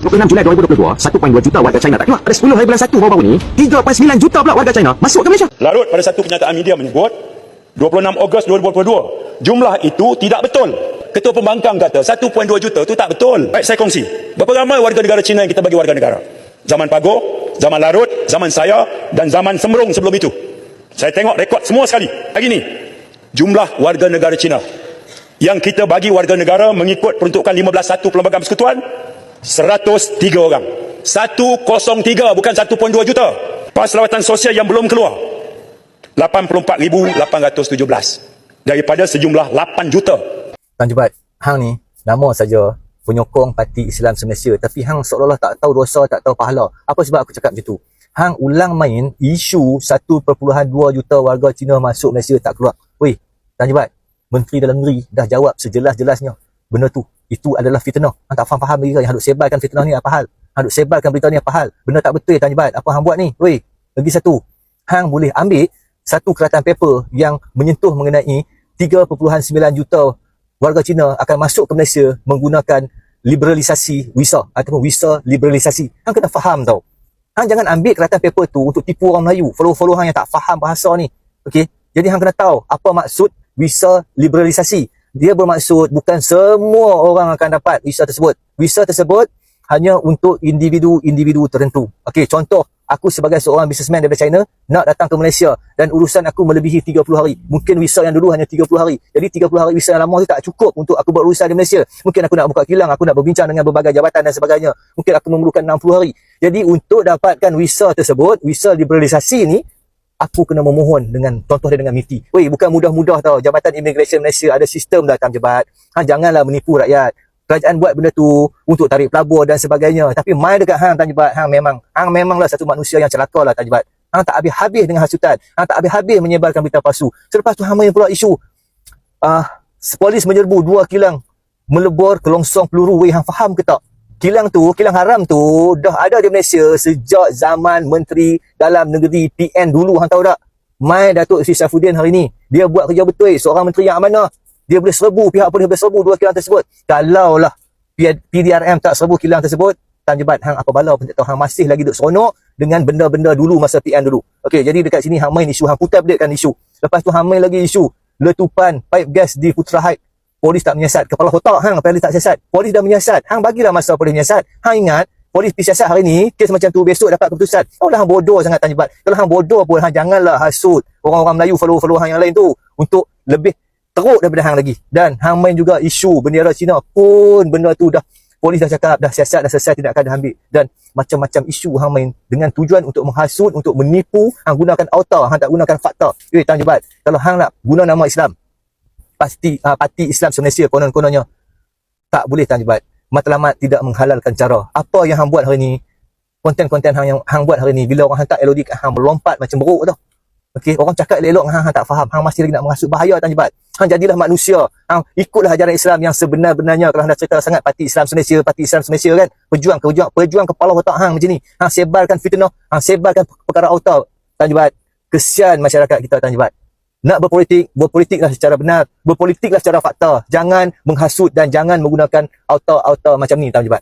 26 Julai 2022, 1.2 juta warga China tak keluar. Pada 10 hari bulan 1 baru-baru ni, 3.9 juta pula warga China masuk ke Malaysia. Larut pada satu kenyataan media menyebut 26 Ogos 2022 jumlah itu tidak betul. Ketua Pembangkang kata 1.2 juta itu tak betul. Baik saya kongsi. Berapa ramai warga negara Cina yang kita bagi warga negara? Zaman Pago, zaman Larut, zaman saya dan zaman Semrung sebelum itu. Saya tengok rekod semua sekali. Hari ini jumlah warga negara Cina yang kita bagi warga negara mengikut peruntukan 15.1 Perlembagaan Persekutuan 103 orang. 103 bukan 1.2 juta. Pas lawatan sosial yang belum keluar 84,817 daripada sejumlah 8 juta. Tuan Jebat, hang ni nama saja penyokong parti Islam Malaysia tapi hang seolah-olah tak tahu dosa, tak tahu pahala. Apa sebab aku cakap macam tu? Hang ulang main isu 1.2 juta warga Cina masuk Malaysia tak keluar. Weh, Tuan Jebat, Menteri Dalam Negeri dah jawab sejelas-jelasnya benda tu. Itu adalah fitnah. Hang tak faham-faham lagi ke yang duk sebarkan fitnah ni apa hal? Hang duk sebarkan berita ni apa hal? Benda tak betul Tuan Jebat. Apa hang buat ni? Weh, lagi satu. Hang boleh ambil satu keratan paper yang menyentuh mengenai 3.9 juta warga Cina akan masuk ke Malaysia menggunakan liberalisasi visa ataupun visa liberalisasi. Hang kena faham tau. Hang jangan ambil keratan paper tu untuk tipu orang Melayu. Follow-follow hang yang tak faham bahasa ni. Okey. Jadi hang kena tahu apa maksud visa liberalisasi. Dia bermaksud bukan semua orang akan dapat visa tersebut. Visa tersebut hanya untuk individu-individu tertentu. Okey, contoh aku sebagai seorang businessman daripada China nak datang ke Malaysia dan urusan aku melebihi 30 hari. Mungkin visa yang dulu hanya 30 hari. Jadi 30 hari visa yang lama tu tak cukup untuk aku buat urusan di Malaysia. Mungkin aku nak buka kilang, aku nak berbincang dengan berbagai jabatan dan sebagainya. Mungkin aku memerlukan 60 hari. Jadi untuk dapatkan visa tersebut, visa liberalisasi ni aku kena memohon dengan contoh dia dengan MITI. Weh, bukan mudah-mudah tau. Jabatan Immigration Malaysia ada sistem dah tam jebat. Ha, janganlah menipu rakyat kerajaan buat benda tu untuk tarik pelabur dan sebagainya. Tapi mai dekat hang Tanjibat, hang memang hang memanglah satu manusia yang celaka lah Tanjibat. Hang tak habis-habis dengan hasutan. Hang tak habis-habis menyebarkan berita palsu. Selepas tu hang main pula isu uh, polis menyerbu dua kilang melebur kelongsong peluru. Weh hang faham ke tak? Kilang tu, kilang haram tu dah ada di Malaysia sejak zaman Menteri Dalam Negeri PN dulu hang tahu tak? Mai Datuk Sri Saifuddin hari ni, dia buat kerja betul, seorang menteri yang amanah. Dia boleh serbu pihak polis boleh serbu dua kilang tersebut. Kalau lah PDRM tak serbu kilang tersebut Tan Jebat hang apa bala pun tak tahu. Hang masih lagi duk seronok dengan benda-benda dulu masa PN dulu. Okey jadi dekat sini hang main isu hang putar isu. Lepas tu hang main lagi isu letupan pipe gas di Putra Heights polis tak menyiasat. Kepala otak hang polis tak siasat? Polis dah menyiasat. Hang bagilah masa polis menyiasat. Hang ingat polis pergi siasat hari ni kes macam tu besok dapat keputusan. Oh lah hang bodoh sangat Tan Jebat kalau hang bodoh pun hang janganlah hasut orang-orang Melayu follow-follow hang yang lain tu untuk lebih teruk daripada hang lagi. Dan hang main juga isu bendera Cina pun benda tu dah polis dah cakap dah siasat dah selesai tidak akan dah ambil. Dan macam-macam isu hang main dengan tujuan untuk menghasut untuk menipu hang gunakan auta hang tak gunakan fakta. Eh tang jebat kalau hang nak guna nama Islam pasti uh, parti Islam Malaysia konon-kononnya tak boleh tang jebat matlamat tidak menghalalkan cara apa yang hang buat hari ni konten-konten hang yang hang buat hari ni bila orang hantar LOD kat hang melompat macam beruk tau Okey, orang cakap elok-elok hang, hang tak faham. Hang masih lagi nak mengasut bahaya Tan Jebat. Hang jadilah manusia. Hang ikutlah ajaran Islam yang sebenar-benarnya kalau hang dah cerita sangat parti Islam Malaysia, parti Islam Malaysia kan. Pejuang pejuang pejuang kepala otak hang macam ni. Hang sebarkan fitnah, hang sebarkan perkara auto Tan Jebat. Kesian masyarakat kita Tan Jebat. Nak berpolitik, berpolitiklah secara benar, berpolitiklah secara fakta. Jangan menghasut dan jangan menggunakan auto-auto macam ni Jebat.